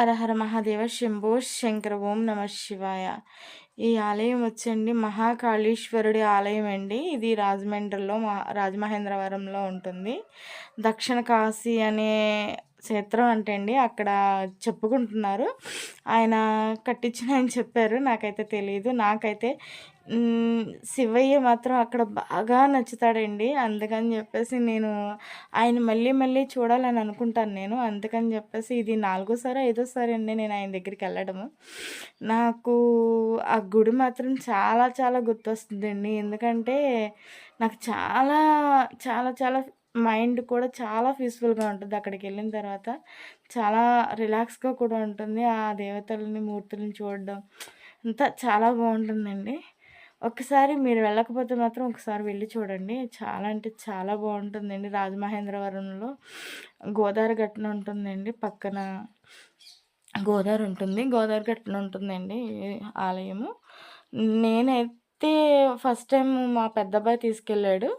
హరహర మహాదేవ శంభో శంకర ఓం నమ శివాయ. ఈ ఆలయం వచ్చండి. మహాకాళేశ్వరుడి ఆలయం అండి. ఇది రాజమండ్రిలో రాజమహేంద్రవరంలో ఉంటుంది. దక్షిణ కాశీ అనే క్షేత్రం అంటే అండి అక్కడ చెప్పుకుంటున్నారు. ఆయన కట్టించిన ఆయన చెప్పారు నాకైతే తెలియదు నాకైతే శివయ్య మాత్రం అక్కడ బాగా నచ్చుతాడండి. అందుకని చెప్పేసి నేను ఆయన మళ్ళీ మళ్ళీ చూడాలని అనుకుంటాను నేను. అందుకని చెప్పేసి ఇది నాలుగోసారి ఐదోసారి అండి నేను ఆయన దగ్గరికి వెళ్ళడము. నాకు ఆ గుడి మాత్రం చాలా చాలా గుర్తొస్తుందండి. ఎందుకంటే నాకు చాలా చాలా చాలా మైండ్ కూడా చాలా పీస్ఫుల్గా ఉంటుంది. అక్కడికి వెళ్ళిన తర్వాత చాలా రిలాక్స్గా కూడా ఉంటుంది. ఆ దేవతలని మూర్తులను చూడడం అంతా చాలా బాగుంటుందండి. ఒకసారి మీరు వెళ్ళకపోతే మాత్రం ఒకసారి వెళ్ళి చూడండి. చాలా అంటే చాలా బాగుంటుందండి. రాజమహేంద్రవరంలో గోదావరి గట్టున ఉంటుందండి. పక్కన గోదావరి ఉంటుంది. గోదావరి గట్టున ఉంటుందండి ఆలయము. నేనైతే ఫస్ట్ టైం మా పెద్దబ్బాయి తీసుకెళ్ళాడు.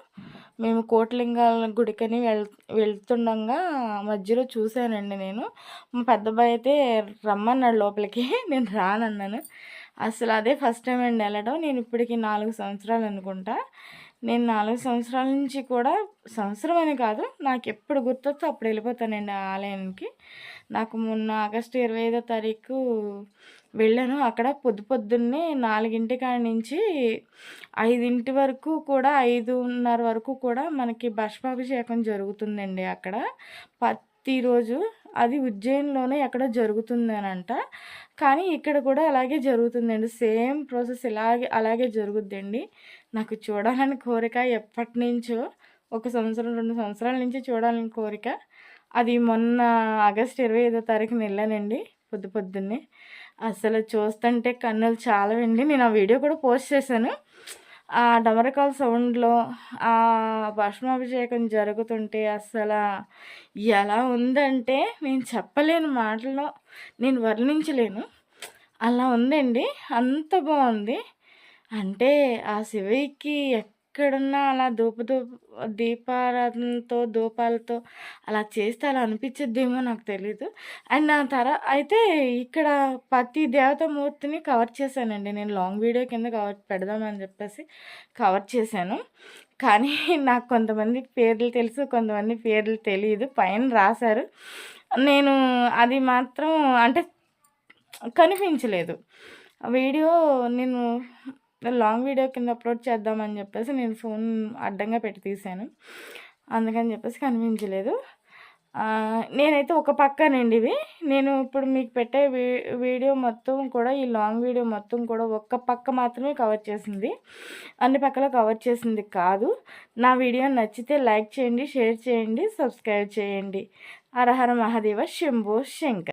మేము కోటలింగాల గుడికని వెళ్ వెళ్తుండగా మధ్యలో చూశానండి నేను. మా పెద్దబ్బాయి అయితే రమ్మన్నాడు లోపలికి నేను రానన్నాను. అసలు అదే ఫస్ట్ టైం అండి వెళ్ళడం. నేను ఇప్పటికి నాలుగు సంవత్సరాలు అనుకుంటా. నేను నాలుగు సంవత్సరాల నుంచి కూడా సంవత్సరం అని కాదు నాకు ఎప్పుడు గుర్తొస్తే అప్పుడు వెళ్ళిపోతానండి ఆ ఆలయానికి. నాకు మొన్న ఆగస్టు ఇరవై ఐదో తారీఖు వెళ్ళాను. అక్కడ పొద్దు పొద్దున్నే నాలుగింటి కాడి నుంచి ఐదింటి వరకు కూడా ఐదున్నర వరకు కూడా మనకి భస్మాభిషేకం జరుగుతుందండి అక్కడ. ప్రతిరోజు అది ఉజ్జయిన్లోనే ఎక్కడ జరుగుతుందనంట. కానీ ఇక్కడ కూడా అలాగే జరుగుతుందండి. సేమ్ ప్రాసెస్ ఇలాగే అలాగే జరుగుద్దండి. నాకు చూడాలని కోరిక ఎప్పటి నుంచో ఒక సంవత్సరం రెండు సంవత్సరాల నుంచి చూడాలని కోరిక. అది మొన్న ఆగస్ట్ ఇరవై ఐదో తారీఖున వెళ్ళానండి పొద్దు పొద్దున్నే. అసలు చూస్తుంటే కన్నులు చాలా అండి నేను ఆ వీడియో కూడా పోస్ట్ చేశాను. ఆ డమరకాల సౌండ్లో ఆ భస్మాభిషేకం జరుగుతుంటే అసలు ఎలా ఉందంటే నేను చెప్పలేను మాటల్లో నేను వర్ణించలేను. అలా ఉందండి. అంత బాగుంది. అంటే ఆ శివయ్యకి ఎక్కడున్నా అలా ధూప ధూప దీపారాధనతో ధూపాలతో అలా చేస్తే అలా అనిపించద్దేమో నాకు తెలీదు. అండ్ నా తర అయితే ఇక్కడ ప్రతి దేవతామూర్తిని కవర్ చేశానండి. నేను లాంగ్ వీడియో కింద కవర్ పెడదామని చెప్పేసి కవర్ చేశాను. కానీ నాకు కొంతమంది పేర్లు తెలుసు కొంతమంది పేర్లు తెలియదు పైన రాశారు. నేను అది మాత్రం అంటే కనిపించలేదు. వీడియో నేను లాంగ్ వీడియో కింద అప్లోడ్ చేద్దామని చెప్పేసి నేను ఫోన్ అడ్డంగా పెట్టి తీశాను. అందుకని చెప్పేసి కనిపించలేదు. నేనైతే ఒక పక్కనండి ఇవి. నేను ఇప్పుడు మీకు పెట్టే వీడియో మొత్తం కూడా ఈ లాంగ్ వీడియో మొత్తం కూడా ఒక్క పక్క మాత్రమే కవర్ చేసింది. అన్ని పక్కల కవర్ చేసింది కాదు. నా వీడియో నచ్చితే లైక్ చేయండి షేర్ చేయండి సబ్స్క్రైబ్ చేయండి. హరహర మహాదేవ శంభో శంకర్.